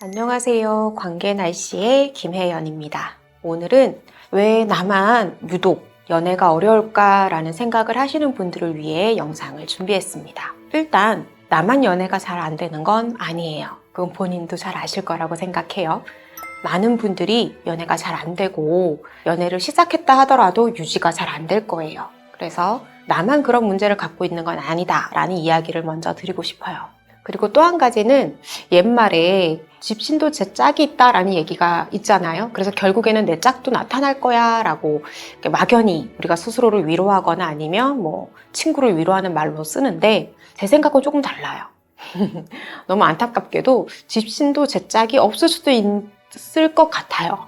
안녕하세요. 관계 날씨의 김혜연입니다. 오늘은 왜 나만 유독 연애가 어려울까라는 생각을 하시는 분들을 위해 영상을 준비했습니다. 일단 나만 연애가 잘 안 되는 건 아니에요. 그건 본인도 잘 아실 거라고 생각해요. 많은 분들이 연애가 잘 안 되고 연애를 시작했다 하더라도 유지가 잘 안 될 거예요. 그래서 나만 그런 문제를 갖고 있는 건 아니다라는 이야기를 먼저 드리고 싶어요. 그리고 또 한 가지는 옛말에 집신도 제 짝이 있다라는 얘기가 있잖아요. 그래서 결국에는 내 짝도 나타날 거야 라고 이렇게 막연히 우리가 스스로를 위로하거나 아니면 뭐 친구를 위로하는 말로 쓰는데 제 생각은 조금 달라요. 너무 안타깝게도 집신도 제 짝이 없을 수도 있을 것 같아요.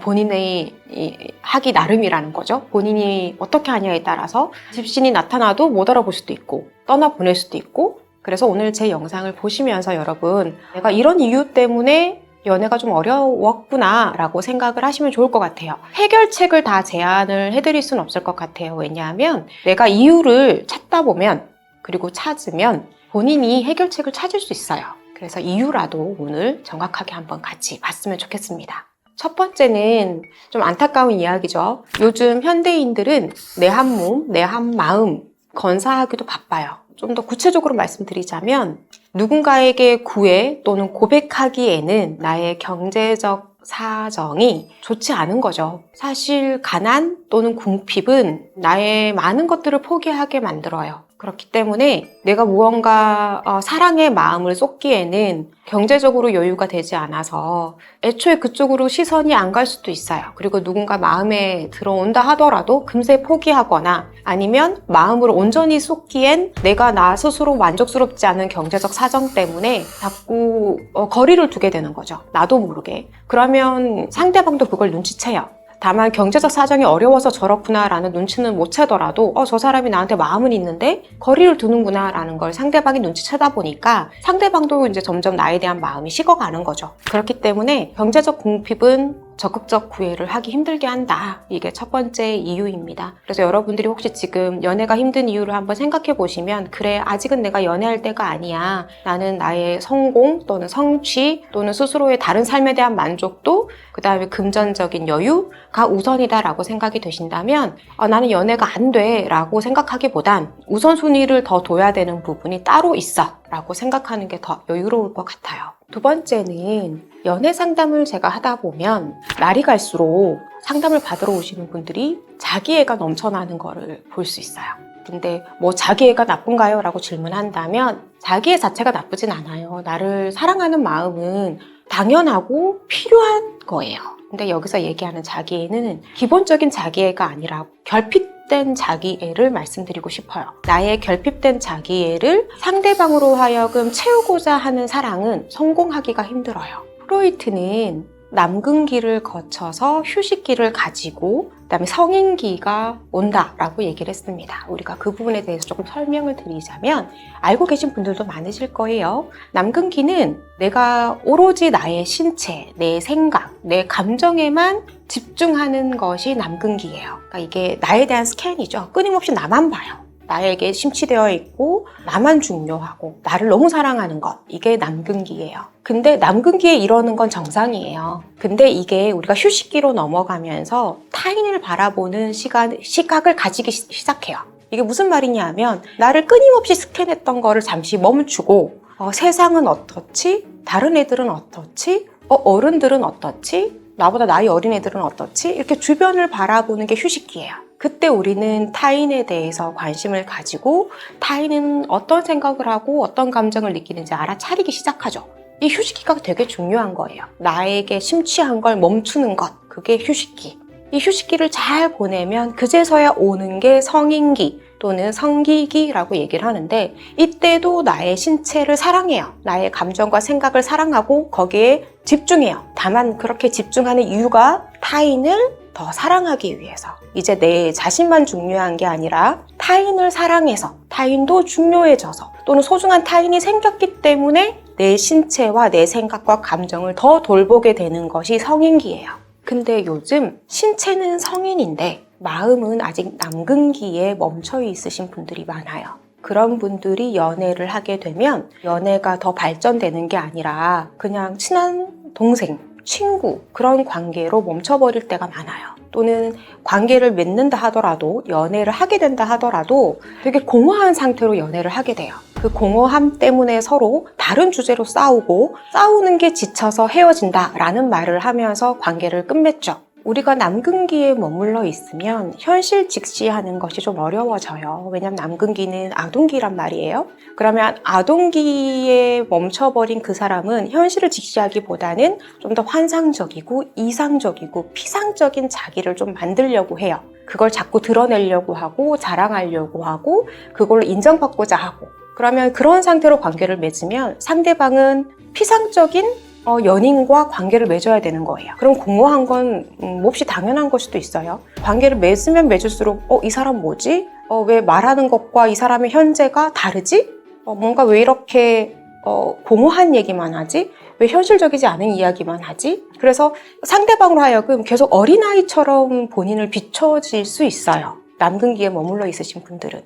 본인의 이 하기 나름이라는 거죠. 본인이 어떻게 하냐에 따라서 집신이 나타나도 못 알아볼 수도 있고 떠나 보낼 수도 있고 그래서 오늘 제 영상을 보시면서 여러분 내가 이런 이유 때문에 연애가 좀 어려웠구나 라고 생각을 하시면 좋을 것 같아요. 해결책을 다 제안을 해드릴 수는 없을 것 같아요. 왜냐하면 내가 이유를 찾다 보면 그리고 찾으면 본인이 해결책을 찾을 수 있어요. 그래서 이유라도 오늘 정확하게 한번 같이 봤으면 좋겠습니다. 첫 번째는 좀 안타까운 이야기죠. 요즘 현대인들은 내 한 몸, 내 한 마음 건사하기도 바빠요. 좀 더 구체적으로 말씀드리자면 누군가에게 구애 또는 고백하기에는 나의 경제적 사정이 좋지 않은 거죠. 사실 가난 또는 궁핍은 나의 많은 것들을 포기하게 만들어요. 그렇기 때문에 내가 무언가 어, 사랑의 마음을 쏟기에는 경제적으로 여유가 되지 않아서 애초에 그쪽으로 시선이 안 갈 수도 있어요. 그리고 누군가 마음에 들어온다 하더라도 금세 포기하거나 아니면 마음으로 온전히 쏟기엔 내가 나 스스로 만족스럽지 않은 경제적 사정 때문에 자꾸 어, 거리를 두게 되는 거죠. 나도 모르게. 그러면 상대방도 그걸 눈치채요. 다만 경제적 사정이 어려워서 저렇구나라는 눈치는 못 채더라도 어, 저 사람이 나한테 마음은 있는데 거리를 두는구나라는 걸 상대방이 눈치채다 보니까 상대방도 이제 점점 나에 대한 마음이 식어가는 거죠. 그렇기 때문에 경제적 궁핍은 적극적 구애를 하기 힘들게 한다. 이게 첫 번째 이유입니다. 그래서 여러분들이 혹시 지금 연애가 힘든 이유를 한번 생각해 보시면 그래 아직은 내가 연애할 때가 아니야. 나는 나의 성공 또는 성취 또는 스스로의 다른 삶에 대한 만족도 그 다음에 금전적인 여유가 우선이다라고 생각이 되신다면 어, 나는 연애가 안 돼라고 생각하기보단 우선순위를 더 둬야 되는 부분이 따로 있어 라고 생각하는 게 더 여유로울 것 같아요. 두 번째는 연애 상담을 제가 하다 보면 날이 갈수록 상담을 받으러 오시는 분들이 자기애가 넘쳐나는 거를 볼 수 있어요. 근데 뭐 자기애가 나쁜가요? 라고 질문한다면 자기애 자체가 나쁘진 않아요. 나를 사랑하는 마음은 당연하고 필요한 거예요. 근데 여기서 얘기하는 자기애는 기본적인 자기애가 아니라 결핍 된 자기애를 말씀드리고 싶어요. 나의 결핍된 자기애를 상대방으로 하여금 채우고자 하는 사랑은 성공하기가 힘들어요. 프로이트는 남근기를 거쳐서 휴식기를 가지고 그다음에 성인기가 온다라고 얘기를 했습니다. 우리가 그 부분에 대해서 조금 설명을 드리자면 알고 계신 분들도 많으실 거예요. 남근기는 내가 오로지 나의 신체, 내 생각, 내 감정에만 집중하는 것이 남근기예요. 그러니까 이게 나에 대한 스캔이죠. 끊임없이 나만 봐요. 나에게 심취되어 있고 나만 중요하고 나를 너무 사랑하는 것 이게 남근기예요. 근데 남근기에 이러는 건 정상이에요. 근데 이게 우리가 휴식기로 넘어가면서 타인을 바라보는 시간 시각을 가지기 시- 시작해요. 이게 무슨 말이냐 하면 나를 끊임없이 스캔했던 거를 잠시 멈추고 어, 세상은 어떻지? 다른 애들은 어떻지? 어, 어른들은 어떻지? 나보다 나이 어린 애들은 어떻지? 이렇게 주변을 바라보는 게 휴식기예요. 그때 우리는 타인에 대해서 관심을 가지고 타인은 어떤 생각을 하고 어떤 감정을 느끼는지 알아차리기 시작하죠. 이 휴식기가 되게 중요한 거예요. 나에게 심취한 걸 멈추는 것. 그게 휴식기. 이 휴식기를 잘 보내면 그제서야 오는 게 성인기 또는 성기기라고 얘기를 하는데 이때도 나의 신체를 사랑해요. 나의 감정과 생각을 사랑하고 거기에 집중해요. 다만 그렇게 집중하는 이유가 타인을 더 사랑하기 위해서. 이제 내 자신만 중요한 게 아니라 타인을 사랑해서 타인도 중요해져서 또는 소중한 타인이 생겼기 때문에 내 신체와 내 생각과 감정을 더 돌보게 되는 것이 성인기예요. 근데 요즘 신체는 성인인데 마음은 아직 남근기에 멈춰 있으신 분들이 많아요. 그런 분들이 연애를 하게 되면 연애가 더 발전되는 게 아니라 그냥 친한 동생, 친구 그런 관계로 멈춰버릴 때가 많아요. 또는 관계를 맺는다 하더라도 연애를 하게 된다 하더라도 되게 공허한 상태로 연애를 하게 돼요. 그 공허함 때문에 서로 다른 주제로 싸우고 싸우는 게 지쳐서 헤어진다라는 말을 하면서 관계를 끝맺죠. 우리가 남근기에 머물러 있으면 현실 직시하는 것이 좀 어려워져요. 왜냐면 남근기는 아동기란 말이에요. 그러면 아동기에 멈춰버린 그 사람은 현실을 직시하기보다는 좀 더 환상적이고 이상적이고 피상적인 자기를 좀 만들려고 해요. 그걸 자꾸 드러내려고 하고 자랑하려고 하고 그걸로 인정받고자 하고 그러면 그런 상태로 관계를 맺으면 상대방은 피상적인 어, 연인과 관계를 맺어야 되는 거예요. 그럼 공허한 건 음, 몹시 당연한 걸 수도 있어요. 관계를 맺으면 맺을수록 어, 이 사람 뭐지? 어, 왜 말하는 것과 이 사람의 현재가 다르지? 어, 뭔가 왜 이렇게 어, 공허한 얘기만 하지? 왜 현실적이지 않은 이야기만 하지? 그래서 상대방으로 하여금 계속 어린아이처럼 본인을 비춰질 수 있어요. 남근기에 머물러 있으신 분들은.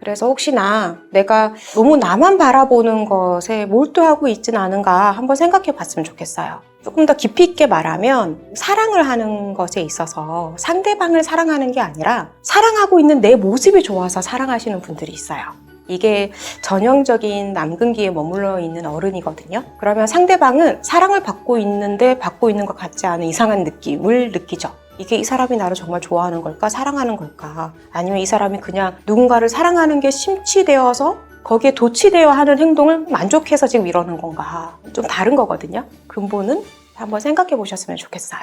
그래서 혹시나 내가 너무 나만 바라보는 것에 몰두하고 있진 않은가 한번 생각해 봤으면 좋겠어요. 조금 더 깊이 있게 말하면 사랑을 하는 것에 있어서 상대방을 사랑하는 게 아니라 사랑하고 있는 내 모습이 좋아서 사랑하시는 분들이 있어요. 이게 전형적인 남근기에 머물러 있는 어른이거든요. 그러면 상대방은 사랑을 받고 있는데 받고 있는 것 같지 않은 이상한 느낌을 느끼죠. 이게 이 사람이 나를 정말 좋아하는 걸까? 사랑하는 걸까? 아니면 이 사람이 그냥 누군가를 사랑하는 게 심취되어서 거기에 도취되어 하는 행동을 만족해서 지금 이러는 건가? 좀 다른 거거든요. 근본은 한번 생각해 보셨으면 좋겠어요.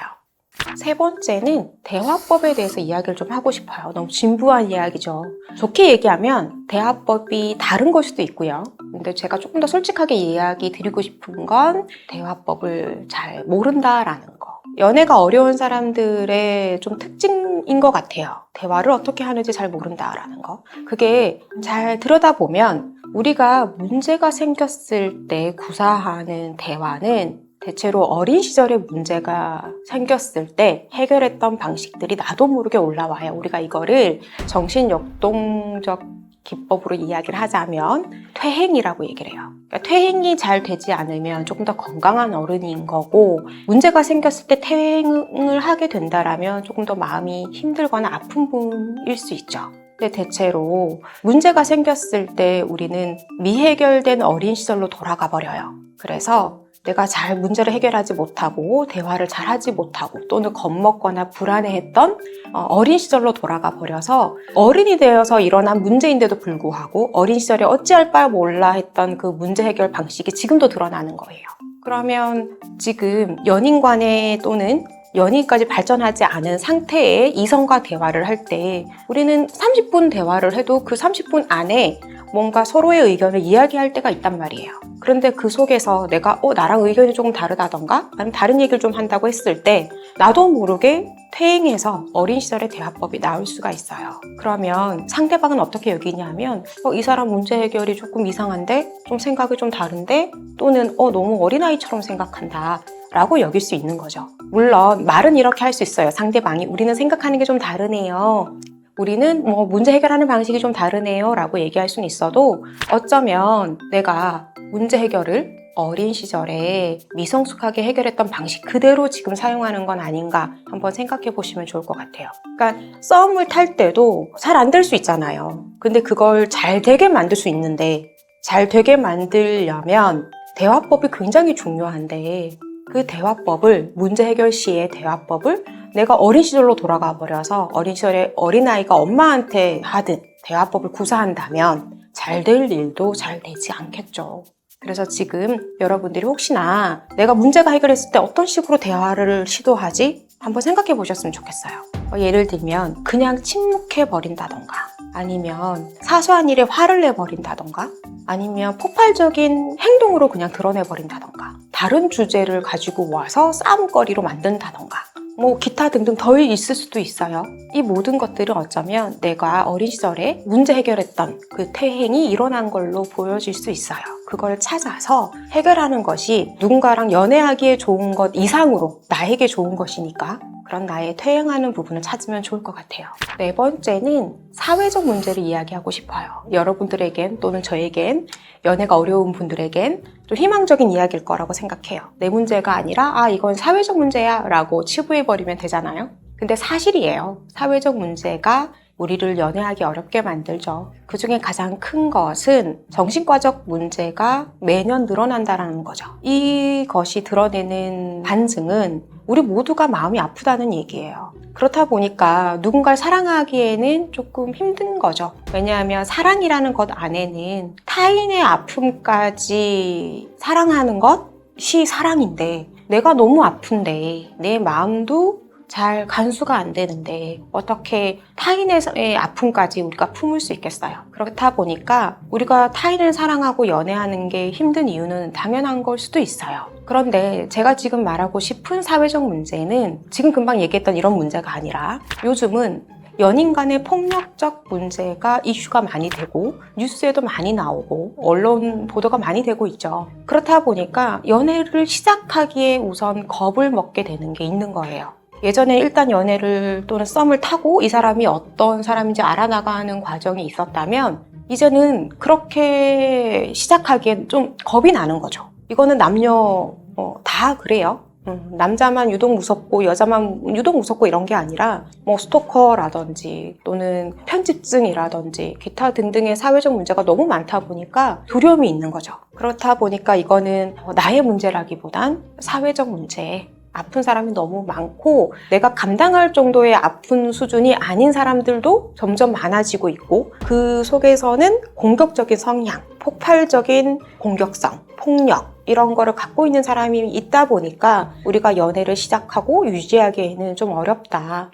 세 번째는 대화법에 대해서 이야기를 좀 하고 싶어요. 너무 진부한 이야기죠. 좋게 얘기하면 대화법이 다른 걸 수도 있고요. 근데 제가 조금 더 솔직하게 이야기 드리고 싶은 건 대화법을 잘 모른다라는 거. 연애가 어려운 사람들의 좀 특징인 것 같아요. 대화를 어떻게 하는지 잘 모른다라는 거. 그게 잘 들여다보면 우리가 문제가 생겼을 때 구사하는 대화는 대체로 어린 시절에 문제가 생겼을 때 해결했던 방식들이 나도 모르게 올라와요. 우리가 이거를 정신역동적 기법으로 이야기를 하자면 퇴행이라고 얘기를 해요. 그러니까 퇴행이 잘 되지 않으면 조금 더 건강한 어른인 거고 문제가 생겼을 때 퇴행을 하게 된다라면 조금 더 마음이 힘들거나 아픈 분일 수 있죠. 근데 대체로 문제가 생겼을 때 우리는 미해결된 어린 시절로 돌아가 버려요. 그래서 내가 잘 문제를 해결하지 못하고 대화를 잘 하지 못하고 또는 겁먹거나 불안해했던 어, 어린 시절로 돌아가 버려서 어른이 되어서 일어난 문제인데도 불구하고 어린 시절에 어찌할 바 몰라 했던 그 문제 해결 방식이 지금도 드러나는 거예요. 그러면 지금 연인 간에 또는 연인까지 발전하지 않은 상태의 이성과 대화를 할 때 우리는 30분 대화를 해도 그 30분 안에 뭔가 서로의 의견을 이야기할 때가 있단 말이에요. 그런데 그 속에서 내가 어 나랑 의견이 조금 다르다던가 아니면 다른 얘기를 좀 한다고 했을 때 나도 모르게 퇴행해서 어린 시절의 대화법이 나올 수가 있어요. 그러면 상대방은 어떻게 여기냐면 어, 이 사람 문제 해결이 조금 이상한데 좀 생각이 좀 다른데 또는 어 너무 어린아이처럼 생각한다. 라고 여길 수 있는 거죠. 물론 말은 이렇게 할 수 있어요. 상대방이 우리는 생각하는 게 좀 다르네요. 우리는 뭐 문제 해결하는 방식이 좀 다르네요. 라고 얘기할 수는 있어도 어쩌면 내가 문제 해결을 어린 시절에 미성숙하게 해결했던 방식 그대로 지금 사용하는 건 아닌가 한번 생각해 보시면 좋을 것 같아요. 그러니까 썸을 탈 때도 잘 안 될 수 있잖아요. 근데 그걸 잘 되게 만들 수 있는데 잘 되게 만들려면 대화법이 굉장히 중요한데 그 대화법을 문제 해결 시의 대화법을 내가 어린 시절로 돌아가 버려서 어린 시절에 어린아이가 엄마한테 하듯 대화법을 구사한다면 잘 될 일도 잘 되지 않겠죠. 그래서 지금 여러분들이 혹시나 내가 문제가 해결했을 때 어떤 식으로 대화를 시도하지? 한번 생각해 보셨으면 좋겠어요. 어, 예를 들면 그냥 침묵해 버린다던가 아니면 사소한 일에 화를 내 버린다던가 아니면 폭발적인 행동으로 그냥 드러내 버린다던가 다른 주제를 가지고 와서 싸움거리로 만든다던가 뭐 기타 등등 더 있을 수도 있어요. 이 모든 것들은 어쩌면 내가 어린 시절에 문제 해결했던 그 퇴행이 일어난 걸로 보여질 수 있어요. 그걸 찾아서 해결하는 것이 누군가랑 연애하기에 좋은 것 이상으로 나에게 좋은 것이니까 그런 나의 퇴행하는 부분을 찾으면 좋을 것 같아요. 네 번째는 사회적 문제를 이야기하고 싶어요. 여러분들에겐 또는 저에겐 연애가 어려운 분들에겐 좀 희망적인 이야기일 거라고 생각해요. 내 문제가 아니라 아 이건 사회적 문제야 라고 치부해버리면 되잖아요. 근데 사실이에요. 사회적 문제가 우리를 연애하기 어렵게 만들죠. 그 중에 가장 큰 것은 정신과적 문제가 매년 늘어난다는 거죠. 이것이 드러내는 반증은 우리 모두가 마음이 아프다는 얘기예요. 그렇다 보니까 누군가를 사랑하기에는 조금 힘든 거죠. 왜냐하면 사랑이라는 것 안에는 타인의 아픔까지 사랑하는 것이 사랑인데 내가 너무 아픈데 내 마음도 잘 간수가 안 되는데 어떻게 타인의 아픔까지 우리가 품을 수 있겠어요? 그렇다 보니까 우리가 타인을 사랑하고 연애하는 게 힘든 이유는 당연한 걸 수도 있어요. 그런데 제가 지금 말하고 싶은 사회적 문제는 지금 금방 얘기했던 이런 문제가 아니라 요즘은 연인 간의 폭력적 문제가 이슈가 많이 되고 뉴스에도 많이 나오고 언론 보도가 많이 되고 있죠. 그렇다 보니까 연애를 시작하기에 우선 겁을 먹게 되는 게 있는 거예요. 예전에 일단 연애를 또는 썸을 타고 이 사람이 어떤 사람인지 알아나가는 과정이 있었다면 이제는 그렇게 시작하기엔 좀 겁이 나는 거죠. 이거는 남녀 어, 다 그래요. 음, 남자만 유독 무섭고 여자만 유독 무섭고 이런 게 아니라 뭐 스토커라든지 또는 편집증이라든지 기타 등등의 사회적 문제가 너무 많다 보니까 두려움이 있는 거죠. 그렇다 보니까 이거는 어, 나의 문제라기보단 사회적 문제 아픈 사람이 너무 많고 내가 감당할 정도의 아픈 수준이 아닌 사람들도 점점 많아지고 있고 그 속에서는 공격적인 성향, 폭발적인 공격성, 폭력 이런 거를 갖고 있는 사람이 있다 보니까 우리가 연애를 시작하고 유지하기에는 좀 어렵다.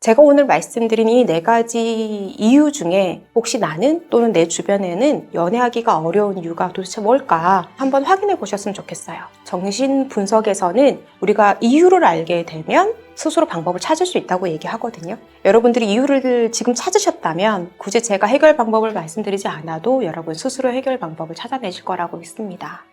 제가 오늘 말씀드린 이 네 가지 이유 중에 혹시 나는 또는 내 주변에는 연애하기가 어려운 이유가 도대체 뭘까 한번 확인해 보셨으면 좋겠어요. 정신 분석에서는 우리가 이유를 알게 되면 스스로 방법을 찾을 수 있다고 얘기하거든요. 여러분들이 이유를 지금 찾으셨다면 굳이 제가 해결 방법을 말씀드리지 않아도 여러분 스스로 해결 방법을 찾아내실 거라고 믿습니다.